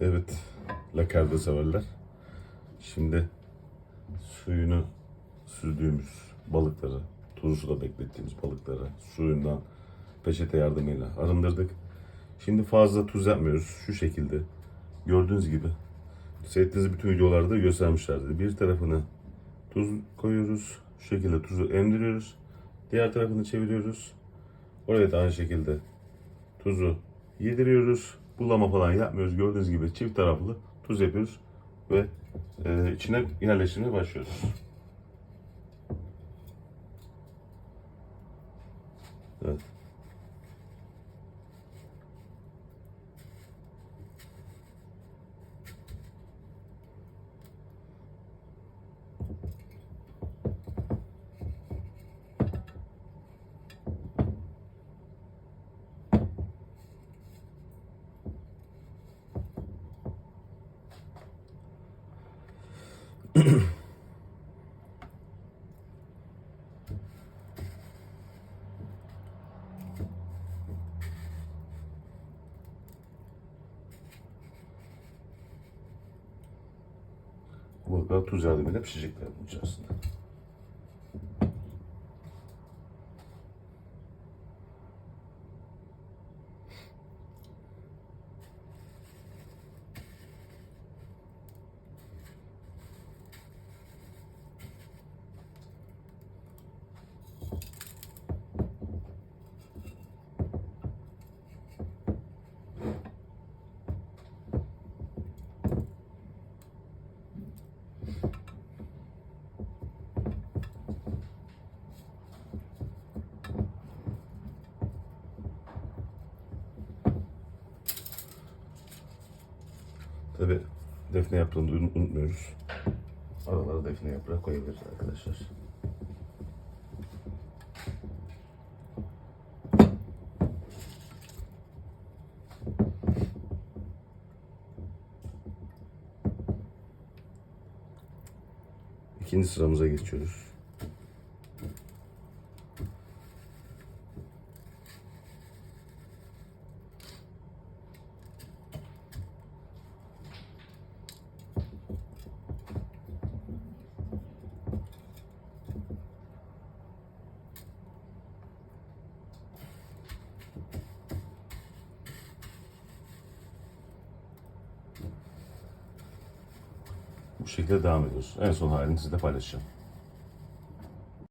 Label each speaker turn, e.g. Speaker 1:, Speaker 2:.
Speaker 1: Evet, lakarda severler. Şimdi suyunu süzdüğümüz balıkları, tuzlu suda beklettiğimiz balıkları suyundan peçete yardımıyla arındırdık. Şimdi fazla tuz yapmıyoruz. Şu şekilde gördüğünüz gibi seyrettiğiniz bütün videolarda göstermişlerdi. Bir tarafını tuz koyuyoruz. Şu şekilde tuzu emdiriyoruz. Diğer tarafını çeviriyoruz. Oraya da aynı şekilde tuzu yediriyoruz. Bulama falan yapmıyoruz. Gördüğünüz gibi çift taraflı tuz yapıyoruz ve e, içine yerleştirmeye başlıyoruz. Evet. Balıklar tuz yardımıyla pişecekler bunun içerisinde. Tabi defne yaprağını unutmuyoruz. Aralara defne yaprağı koyabiliriz arkadaşlar. İkinci sıramıza geçiyoruz. Bu şekilde devam ediyoruz. En son halini sizle paylaşacağım.